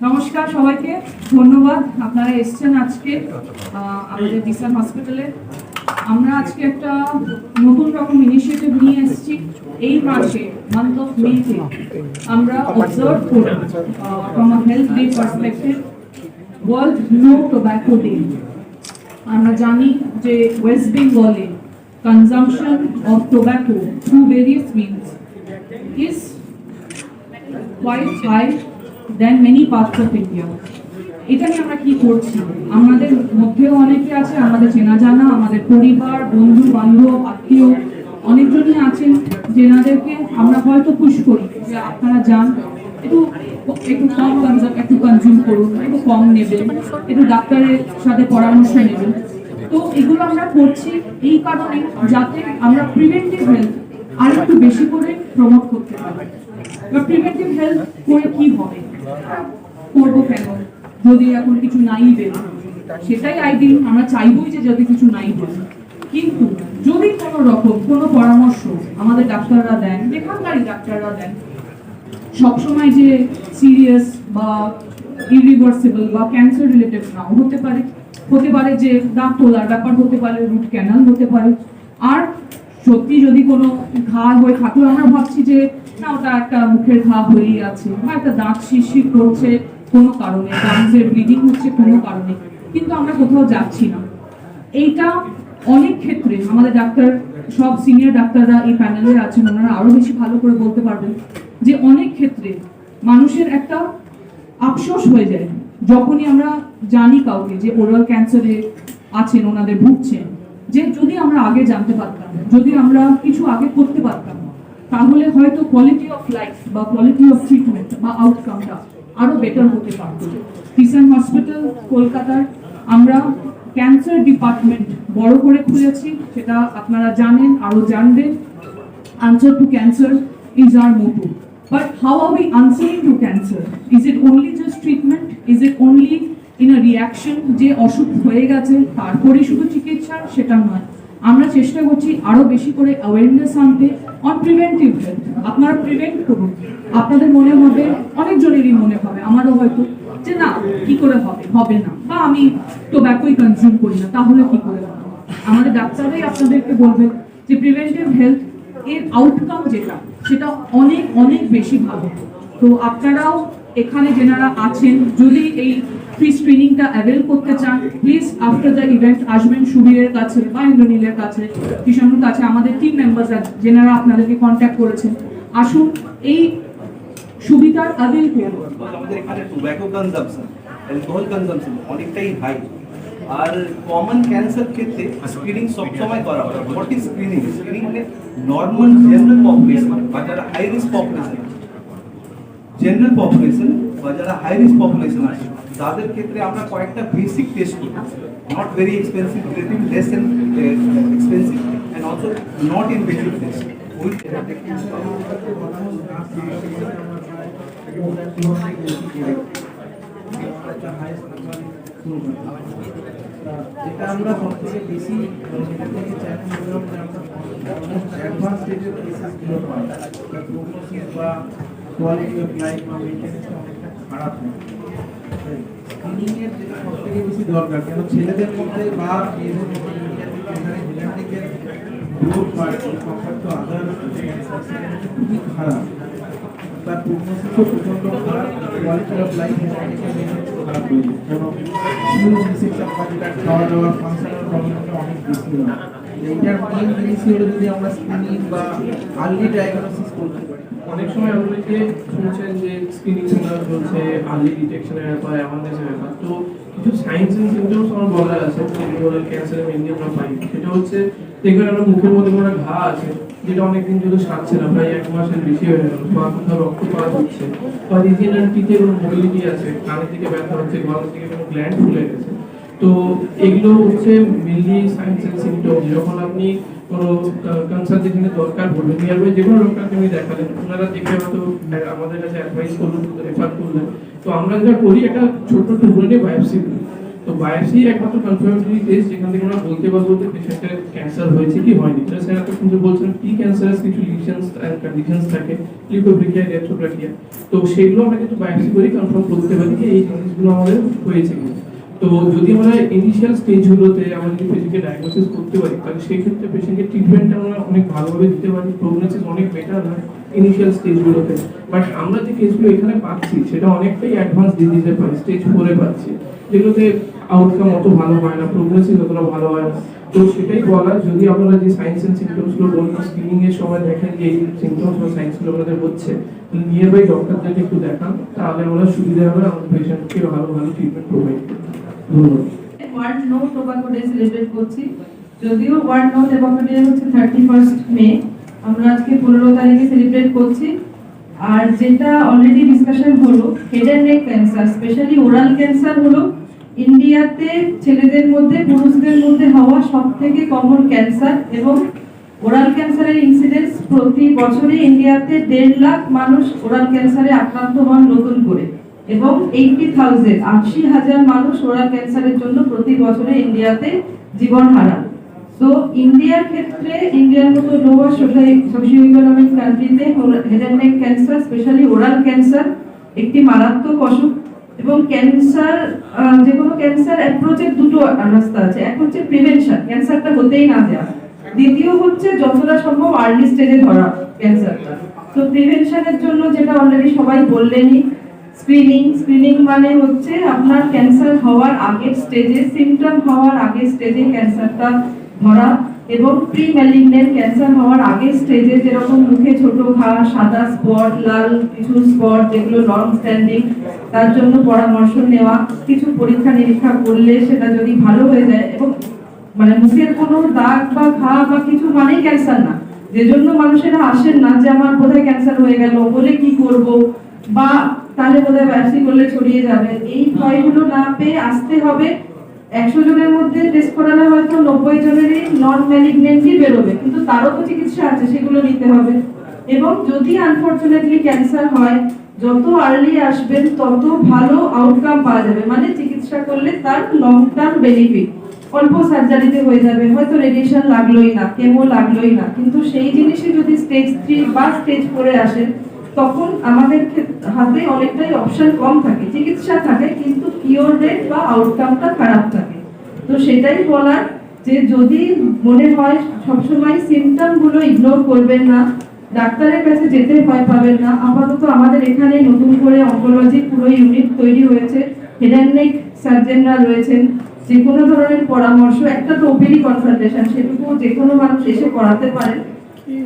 নমস্কার সবাইকে, ধন্যবাদ। আপনারা এসেছেন আজকে আমাদের দিশান হসপিটালে আমরা আজকে একটা নতুন রকম ইনিশিয়েটিভ নিয়ে এসেছি। এই মাসে মান্থ অফ মেতে আমরা অবজার্ভ করি from a health day perspective world no tobacco day আমরা জানি যে ওয়েস্ট বেঙ্গলে consumption of tobacco through various means is quite high than many parts of India. এটা নিয়ে আমরা কি করছি? আমাদের মধ্যেও অনেকে আছে, আমাদের চেনা জানা আমাদের পরিবার, বন্ধু, বান্ধব, আত্মীয়, অনেকজনই আছেন যেনাদেরকে আমরা হয়তো পুশ করি যে আপনারা যান, একটু একটু কম কনজাম একটু কনজিউম করুন, একটু কম নেবেন, একটু ডাক্তারের সাথে পরামর্শ নেবেন। তো এগুলো আমরা করছি এই কারণে যাতে আমরা প্রিভেন্টিভ হেলথ আর একটু বেশি করে প্রমোট করতে পারি। এবার প্রিভেন্টিভ হেলথ করে কি হবে? করব কেন? যদি এখন কিছু নাই বেরো সেটাই আইডি আমরা চাইবই যে যদি কিছু নাই বেরো কিন্তু যদি কোনো রকম কোনো পরামর্শ আমাদের ডাক্তাররা দেন যেখানকারই ডাক্তাররা দেন, সবসময় যে সিরিয়াস বা ইরিভার্সিবল বা ক্যান্সার রিলেটেড নাও হতে পারে হতে পারে যে দাঁত তোলার ব্যাপার হতে পারে রুট ক্যানাল হতে পারে। আর সত্যি যদি কোনো ঘা হয়ে থাকেও আমরা ভাবছি যে না, ওটা একটা মুখের ঘা হয়েই আছে। বা একটা দাঁত শিরশির করছে কোনো কারণে গামসের ব্লিডিং হচ্ছে কোনো কারণে। কিন্তু আমরা কোথাও যাচ্ছি না। এইটা অনেক ক্ষেত্রে আমাদের ডাক্তার, সব সিনিয়র ডাক্তাররা এই প্যানেলে আছেন, ওনারা আরও বেশি ভালো করে বলতে পারবেন যে অনেক ক্ষেত্রে মানুষের একটা আফসোস হয়ে যায়। যখনই আমরা জানি কাউকে যে ওরাল ক্যান্সারে আছেন, ওনাদের ভুগছেন, যে যদি আমরা আগে জানতে পারতাম, যদি আমরা কিছু আগে করতে পারতাম তাহলে হয়তো কোয়ালিটি অফ লাইফ বা কোয়ালিটি অফ ট্রিটমেন্ট বা আউটকামটা আরও বেটার হতে পারত কিষান হসপিটাল কলকাতার, আমরা ক্যান্সার ডিপার্টমেন্ট বড় করে খুলেছি, সেটা আপনারা জানেন, আরও জানবেন answer to cancer is our motto. But how are we answering to cancer? Is it only just treatment? Is it only in a reaction যে অসুখ হয়ে গেছে, তারপরে শুধু চিকিৎসা সেটা নয় আমরা চেষ্টা করছি আরও বেশি করে অ্যাওয়ারনেস আনতে অন প্রিভেন্টিভ হেলথ আপনারা প্রিভেন্ট করুন। আপনাদের মনে হবে অনেকজনেরই মনে হবে, আমারও হয়তো যে না, কি করে হবে হবে না, বা আমি টোব্যাকোই কনজিউম করি না, তাহলে কি করে হবে? আমাদের ডাক্তাররাই আপনাদেরকে বলবে যে প্রিভেন্টিভ হেলথ এর আউটকাম যেটা, সেটা অনেক অনেক বেশি ভালো। তো আপনারাও এখানে যেনারা আছেন, যদি এই ফ্রি স্ক্রিনিংটা অ্যাভেল করতে চান প্লিজ আফটার দ্য ইভেন্ট আসবেন সুবীরের কাছে বা ইন্দ্রনীলের কাছে কিষানুর কাছে, আমাদের টিম মেম্বাররা যেনারা আপনাদেরকে কন্ট্যাক্ট করেছেন। আসুন, এই সুবিধার অ্যাভেল করুন। আমাদের এখানে টোব্যাকো কনজাম্পশন অ্যালকোহল কনজাম্পশন অনেকটাই হাই আর কমন ক্যান্সার ক্ষেত্রে স্ক্রিনিং সবসময় করা হয়। হোয়াট ইজ স্ক্রিনিং স্ক্রিনিং মানে নর্মাল জেনারেল পপুলেশন বা যারা high risk population general population বা যারা হাই রিস্ক পপুলেশন আছে, তাদের ক্ষেত্রে আমরা কয়েকটা বেসিক টেস্ট করি। Not very expensive relative less and expensive and also not invasive test ওই যেটা আমরা সবথেকে বেশি যেটা থেকে চ্যালেঞ্জ হলো যে আমরা অ্যাডভান্স স্টেজের কেসেসগুলো পাই প্রোগনোসিস বা কোয়ালিটি অফ লাইফ বা মেনটেন্যান্সটা অনেকটা খারাপ হয় স্ক্রিনিংয়ের যেটা সবথেকে বেশি দরকার কেন ছেলেদের মধ্যে বা মেয়েদের মধ্যে ইন্ডিয়াতে যেখানে জেনেটিকের গ্রোথ বাড়ে কম্পেয়ার টু আদার ক্যান্সার খুবই খারাপ তার প্রোগনোসিসও প্রচণ্ড খারাপ কোয়ালিটি অফ লাইফ খারাপ হয়ে যায় যেমন ইমিউন সিস্টেম বা যেটা খাওয়া দাওয়ার ফাংশনাল প্রবলেমটা অনেক বেশি হয় এইটার মেইন জিনিসই হলো যদি আমরা স্ক্রিনিং বা আর্লি ডায়াগনোসিস করতে পারি অনেক সময় আপনাকে শুনছেন যে স্ক্রিনিং সেন্টার চলছে আর্লি ডিটেকশনের ব্যাপার অ্যাওয়ারনেসের ব্যাপার। তো কিছু সাইন্স এন্ড সিমটমস আমার বলার আছে, যেগুলো ক্যান্সারের মেনলি আমরা পাই। সেটা হচ্ছে, দেখবেন আমরা মুখের মধ্যে কোনো ঘা আছে, যেটা অনেকদিন যদি সারছে না, প্রায় এক মাসের বেশি হয়ে গেল, বা কোথাও রক্তপাত হচ্ছে। বা রিজিনাল টিতে কোনো মোবিলিটি আছে কানের দিকে ব্যথা হচ্ছে, গলার দিকে কোনো গ্ল্যান্ড ফুলে গেছে। তো এগুলো হচ্ছে মেনলি সাইন্স এন্ড সিমটমস যখন আপনি কোনো কনসার্ট যেখানে দরকার পড়বে নিয়ার বাই যে কোনো ডক্টরকে আপনি দেখালেন, ওনারা দেখে হয়তো আমাদের কাছে অ্যাডভাইস করলেন রেফার করলেন। তো আমরা যেটা করি, একটা ছোট টুকরো বায়োপসি করি তো বায়োপসি একমাত্র কনফার্মেটরি টেস্ট যেখান থেকে আমরা বলতে পারব যে পেশেন্টের ক্যান্সার হয়েছে কি হয়নি। যেটা স্যার এত সুন্দর বলছেন প্রি ক্যান্সারাস কিছু লিশনস অ্যান্ড কন্ডিশনস থাকে লিউকোব্রিকিয়া রেট্রোব্রাকিয়া তো সেগুলো আমরা কিন্তু বায়োপসি করে কনফার্ম করতে পারি যে এই জিনিসগুলো আমাদের হয়েছে কিনা। তো যদি আমরা ইনিশিয়াল স্টেজগুলোতে আমরা যদি পেশেন্টকে ডায়াগনোসিস করতে পারি, তাহলে সেই ক্ষেত্রে পেশেন্টকে ট্রিটমেন্ট আমরা অনেক ভালোভাবে দিতে পারি প্রগনোসিস অনেক বেটার হয় ইনিশিয়াল স্টেজগুলোতে বাট আমরা যে কেসগুলো এখানে পাচ্ছি, সেটা অনেকটাই অ্যাডভান্স ডিজিজে পাই স্টেজ ফোরে পাচ্ছি, যেগুলোতে আউটকাম অত ভালো হয় না প্রগনোসিস অতটা ভালো হয় না। তো সেটাই বলার, যদি আপনারা যে সাইন্স এন্ড সিমটমসগুলো বলুন স্ক্রিনিং এর সময় দেখেন যে এই সিমটমস বা সাইন্সগুলো আপনাদের হচ্ছে নিয়ার বাই ডক্টরদেরকে একটু দেখান, তাহলে আমরা সুবিধা হবে আমাদের পেশেন্টকে ভালো ভালো ট্রিটমেন্ট প্রোভাইড ধন্যবাদ World No Tobacco Day celebrate করছি। যদিও ওয়ার্ল্ড নো টোবাকো ডে হচ্ছে থার্টি ফার্স্ট মে আমরা আজকে পনেরো তারিখে সেলিব্রেট করছি। আর যেটা অলরেডি ডিসকাশন হলো head and neck cancer specially oral cancer হলো ইন্ডিয়াতে ছেলেদের মধ্যে, পুরুষদের মধ্যে হওয়া সব থেকে কমন ক্যান্সার এবং ওরাল ক্যান্সারের ইনসিডেন্স প্রতি বছরে ইন্ডিয়াতে দেড় লাখ মানুষ ওরাল ক্যান্সারে আক্রান্ত হন নতুন করে। এবং এইটি থাউজেন্ড আশি হাজার মানুষ ওরাল ক্যান্সারের জন্য প্রতি বছরে ইন্ডিয়াতে জীবন হারান। তো ইন্ডিয়ার ক্ষেত্রে, ইন্ডিয়ার মতো লোয়ার সোশিও ইকোনমিক কান্ট্রিতে head and neck cancer specially oral cancer একটি মারাত্মক অসুখ। এবং ক্যান্সার যে কোনো ক্যান্সার অ্যাপ্রোচের দুটো রাস্তা আছে। এক হচ্ছে প্রিভেনশন ক্যান্সারটা হতেই না দেওয়া দ্বিতীয় হচ্ছে যতটা সম্ভব আর্লি স্টেজে ধরা ক্যান্সারটা তো প্রিভেনশনের জন্য যেটা অলরেডি সবাই বললেনই স্ক্রিনিং স্ক্রিনিং মানে হচ্ছে আপনার ক্যান্সার হওয়ার আগের স্টেজে সিমটম হওয়ার আগের স্টেজে ক্যান্সারটা ধরা এবং প্রি ম্যালিগনেন্ট ক্যান্সার হওয়ার আগের স্টেজে যেরকম মুখে ছোট ঘা, সাদা স্পট লাল কিছু স্পট যেগুলো লং স্ট্যান্ডিং তার জন্য পরামর্শ নেওয়া, কিছু পরীক্ষা নিরীক্ষা করলে সেটা যদি ভালো হয়ে যায় এবং মানে মুখের কোনো দাগ বা ঘা বা কিছু মানেই ক্যান্সার না। যে জন্য মানুষেরা আসেন না যে, আমার বোধহয় ক্যান্সার হয়ে গেল, বলে কি করব? বা তাহলে বোধহয় ব্যবসি করলে ছড়িয়ে যাবে। এই ভয়গুলো না পেয়ে আসতে হবে। একশো জনের মধ্যে টেস্ট করালে হয়তো নব্বই জনেরই নন ম্যালিগনেন্টই বেরোবে। কিন্তু তারও তো চিকিৎসা আছে, সেগুলো নিতে হবে। এবং যদি আনফরচুনেটলি ক্যান্সার হয়, যত আর্লি আসবেন, তত ভালো আউটকাম পাওয়া যাবে। মানে চিকিৎসা করলে তার লং টার্ম বেনিফিট অল্প সার্জারিতে হয়ে যাবে। হয়তো রেডিয়েশন লাগলোই না কেমো লাগলোই না। কিন্তু সেই জিনিসে যদি স্টেজ থ্রি বা স্টেজ ফোরে আসে তখন আমাদের হাতে অনেকটাই অপশন কম থাকে, চিকিৎসা থাকে, কিন্তু কিওর রেট বা আউটকামটা খারাপ থাকে। তো সেটাই বলার যে যদি মনে হয় সবসময় সিমটমগুলো ইগনোর করবেন না, ডাক্তারের কাছে যেতে ভয় পাবেন না, আপাতত আমাদের এখানে নতুন করে অঙ্কোলজি পুরো ইউনিট তৈরি হয়েছে হেড অ্যান্ড নেক সার্জনরা রয়েছেন যে কোনো ধরনের পরামর্শ, একটা তো ওপিডি কনসালটেশন সেটুকু যে কোনো মানুষ এসে করাতে পারে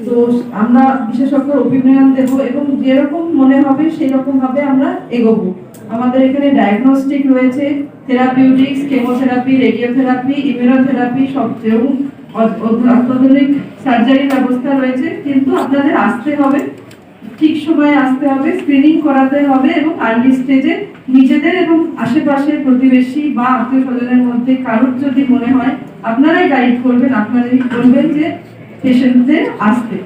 তো আমরা বিশেষজ্ঞ অভিনয়ন দেব এবং যেরকম মনে হবে সেই রকম ভাবে আমরা আমাদের এখানে ডায়াগনস্টিক রয়েছে থেরাপিউটিক্স কেমোথেরাপি রেডিওথেরাপি ইমিউনোথেরাপি সব অ- অত্যাধুনিক সার্জারি ব্যবস্থা রয়েছে, কিন্তু আপনাদের আসতে হবে, ঠিক সময়ে আসতে হবে স্ক্রিনিং করাতে হবে এবং আর্লি স্টেজে নিজেদের এবং আশেপাশের প্রতিবেশী বা আত্মীয় স্বজনের মধ্যে কারোর যদি মনে হয়, আপনারাই গাইড করবেন, আপনারাই বলবেন যে পেশেন্টদের আসতে।